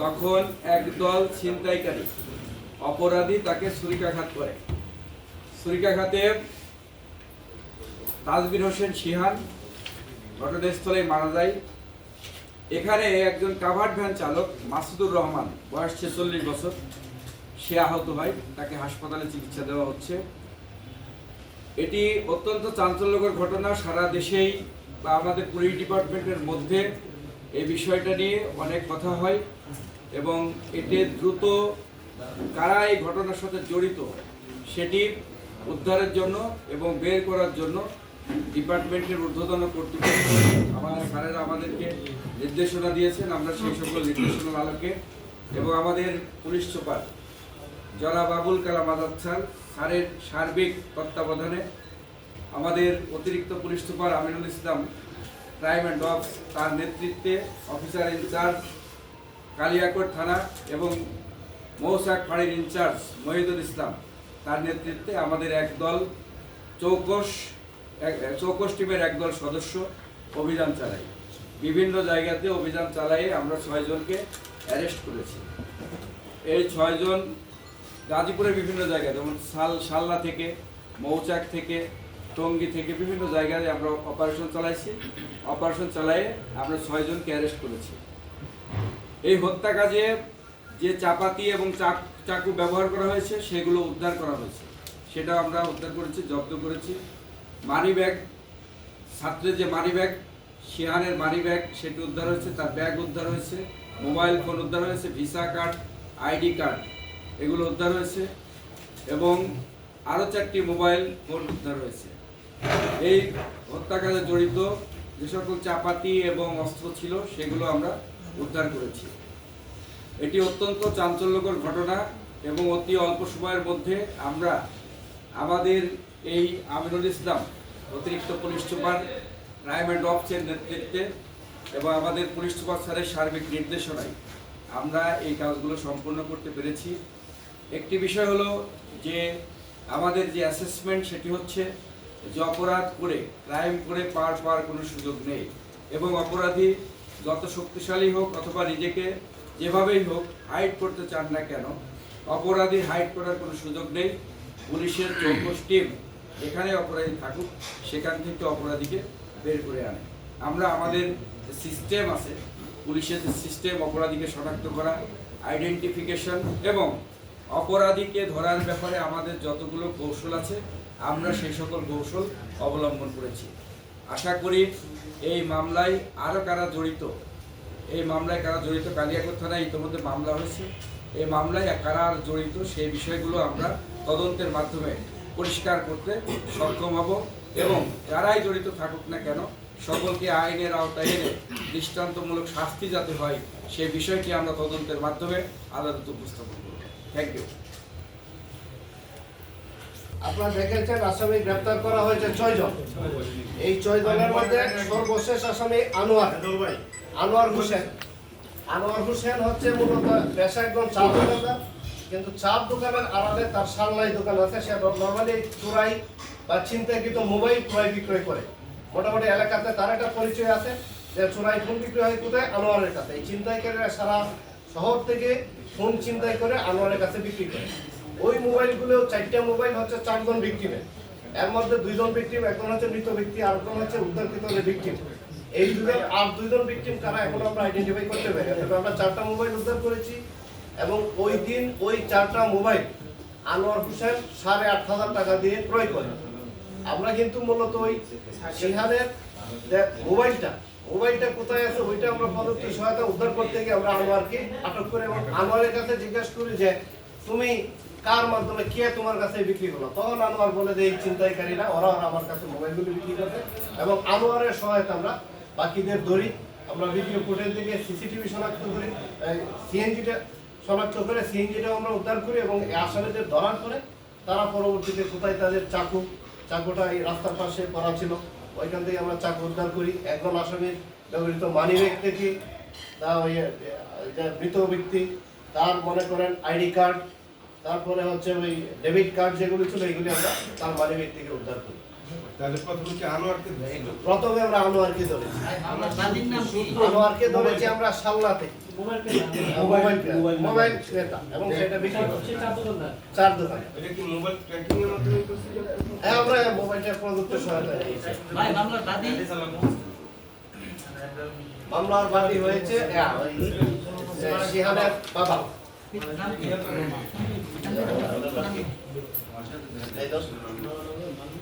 তখন একদল ছিনতাইকারী, অপরাধী তাকে ছুরিকাঘাত করে। ছুরিকাঘাতে তাজবির হোসেন সিহান ঘটনাস্থলে মারা যায়। এখানে একজন কাভার্ড ভ্যান চালক, মাসুদুর রহমান, বয়স ছেচল্লিশ বছর। সে আহত হয়, তাকে হাসপাতালে চিকিৎসা দেওয়া হচ্ছে। এটি অত্যন্ত চাঞ্চল্যকর ঘটনা, সারা দেশেই বা আমাদের পুলিশ ডিপার্টমেন্টের মধ্যে এই বিষয়টা নিয়ে অনেক কথা হয় এবং এতে দ্রুত কারা এই ঘটনার সাথে জড়িত সেটি উদ্ধারের জন্য এবং বের করার জন্য ডিপার্টমেন্টের ঊর্ধ্বতন কর্তৃপক্ষ আমাদের স্যারেরা আমাদেরকে নির্দেশনা দিয়েছেন, আমরা সেই সকল নির্দেশনার আলোকে এবং আমাদের পুলিশ সুপার জনাব আবুল কালাম আজাদ স্যার, স্যারের সার্বিক তত্ত্বাবধানে আমাদের অতিরিক্ত police super Aminul Islam crime and dogs তার নেতৃত্বে অফিসার ইনচার্জ কালিয়াকোট থানা এবং মৌসাক ফাঁড়ির ইনচার্জ মহিদুল ইসলাম তার নেতৃত্বে আমাদের একদল চৌকস চৌকস টিমের একদল সদস্য অভিযান চালাই বিভিন্ন জায়গাতে অভিযান চালিয়ে আমরা ছয়জনকে অ্যারেস্ট করেছি। এই ছয়জন গাজীপুরের বিভিন্ন জায়গায়, যেমন শাল শালনা থেকে, মৌচাক থেকে টঙ্গী থেকে বিভিন্ন জায়গায় আমরা অপারেশন চালাইছি। অপারেশন চালিয়ে আমরা ছয়জনকে অ্যারেস্ট করেছি। এই হত্যা কাজে যে চাপাতি এবং চাক ব্যবহার করা হয়েছে, সেগুলো উদ্ধার করা হয়েছে। সেটা আমরা উদ্ধার করেছি, জব্দ করেছি। মানি ব্যাগ, ছাত্রের যে মানি ব্যাগ শিহানের মানি ব্যাগ, সেটি উদ্ধার হয়েছে, তার ব্যাগ উদ্ধার হয়েছে, মোবাইল ফোন উদ্ধার হয়েছে, ভিসা কার্ড, আইডি কার্ড, এগুলো উদ্ধার হয়েছে এবং আরও চারটি মোবাইল ফোন উদ্ধার হয়েছে। এই হত্যাকাণ্ডে জড়িত যে সকল চাপাতি এবং অস্ত্র ছিল, সেগুলো আমরা উদ্ধার করেছি। এটি অত্যন্ত চাঞ্চল্যকর ঘটনা এবং অতি অল্প সময়ের মধ্যে আমরা আমাদের এই আমিনুল ইসলাম, অতিরিক্ত পুলিশ সুপার ক্রাইম অ্যান্ড অফিসের নেতৃত্বে এবং আমাদের পুলিশ সুপার স্যারের সার্বিক নির্দেশনায় আমরা এই কাজগুলো সম্পূর্ণ করতে পেরেছি। একটি বিষয় হলো যে আমাদের যে অ্যাসেসমেন্ট সেটি হচ্ছে যে অপরাধ করে ক্রাইম করে পার পাওয়ার কোনো সুযোগ নেই। এবং অপরাধী যত শক্তিশালী হোক অথবা নিজেকে যেভাবেই হোক হাইড করতে চান না কেন, অপরাধী হাইড করার কোনো সুযোগ নেই। পুলিশের চৌকস টিম এখানে অপরাধী থাকুক, সেখান থেকে অপরাধীকে বের করে আনে। আমরা আমাদের সিস্টেম আছে, পুলিশের সিস্টেম অপরাধীকে শনাক্ত করা আইডেন্টিফিকেশন এবং অপরাধীকে ধরার ব্যাপারে আমাদের যতগুলো কৌশল আছে, আমরা সেই সকল কৌশল অবলম্বন করেছি। আশা করি এই মামলায় আরও কারা জড়িত, এই মামলায় কারা জড়িত কালিয়াকোট থানায় ইতিমধ্যে মামলা হয়েছে। এই মামলায় কারা জড়িত সেই বিষয়গুলো আমরা তদন্তের মাধ্যমে পরিষ্কার করতে সক্ষম হব এবং যারাই জড়িত থাকুক না কেন, সকলকে আইনের আওতায় এনে দৃষ্টান্তমূলক শাস্তি যাতে হয়, সেই বিষয়টি আমরা তদন্তের মাধ্যমে আদালতে উপস্থাপন করব। থ্যাংক ইউ আপনারা দেখেছেন আসামি গ্রেপ্তার করা হয়েছে ছয় জন। এই ছয় জনের মধ্যে সর্বশেষ আসামি আনোয়ার। আনোয়ার হোসেন। আনোয়ার হোসেন হচ্ছে মূলত পেশা দোকানদার। কিন্তু চাপ দোকানের আড়ালে তার সামলাই দোকান আছে। সে নর্মালি চোরাই বা চিন্তাকৃত মোবাইল ক্রয় বিক্রয় করে। মোটামুটি এলাকাতে তার একটা পরিচয় আছে যে চোরাই ফোন বিক্রয় হয় কোথায়? আনোয়ারের কাছে। এই চিন্তাইকারীরা সারা শহর থেকে ফোন চিন্তাই করে আনোয়ারের কাছে বিক্রি করে। ওই মোবাইলগুলো চারটা মোবাইল হচ্ছে চারজন ভিক্টিমের এর। মধ্যে দুইজন ভিক্টিম একজন হচ্ছে মৃত ব্যক্তি, আর একজন হচ্ছে উদ্ধারকৃত ভিক্টিম এই দুজন আর দুইজন ভিক্টিম কারা এখন আমরা আইডেন্টিফাই করতে পারি আমরা চারটা মোবাইল উদ্ধার করেছি, এবং ওই দিন ওই চারটা মোবাইল আনোয়ার হোসেন সাড়ে আট হাজার টাকা দিয়ে ক্রয় করে। আমরা কিন্তু মূলত ওই সিহানের যে মোবাইলটা মোবাইলটা কোথায় আছে ওইটা আমরা প্রযুক্তি সহায়তা উদ্ধার করতে গিয়ে আমরা আনোয়ারকে আটক করে এবং আনোয়ারের কাছে জিজ্ঞাসা করি যে, তুমি কার মাধ্যমে কে তোমার কাছে বিক্রি হলো তখন আনোয়ার বলে যে, এই চিন্তাইকারীরা ওরা ওরা আমার কাছে মোবাইলগুলো বিক্রি করছে এবং আনোয়ারের সহায়তা আমরা বাকিদের ধরি। আমরা ভিডিও ফুটেজ থেকে সিসিটিভি শনাক্ত করি সিএনজিটা শনাক্ত করে সিএনজিটা আমরা উদ্ধার করি এবং আসামিদের ধরার পরে তারা পরবর্তীতে কোথায় তাদের চাকু, চাকুটা এই রাস্তার পাশে করা ছিল। ওইখান থেকে আমরা চাকু উদ্ধার করি। একজন আসামির ব্যবহৃত মানি ব্যাগ থেকে তা ওই মৃত ব্যক্তি, তার মনে করেন আইডি কার্ড, তারপরে হচ্ছে ওই ডেবিট কার্ড যেগুলো ছিল, এগুলি আমরা তার মানি ব্যাগ থেকে উদ্ধার করি। তাহলে প্রথমে কি আনোয়ারকে প্রথমে আমরা আনোয়ারকে ধরেছি। আনোয়ারকে ধরেছি আমরা সালনা মোবাইল মোবাইল ক্রেতা। এবং সেটা বিক্রি করছে। চার দোকান। এটা কি মোবাইল ট্র্যাকিং এর মাধ্যমে করছিল? হ্যাঁ আমরা মোবাইলটা প্রযুক্তি সহায়তা ভাই মামলার দাদি মামলার বাদী হয়েছে হ্যাঁ, শিহানের বাবা। এই তো।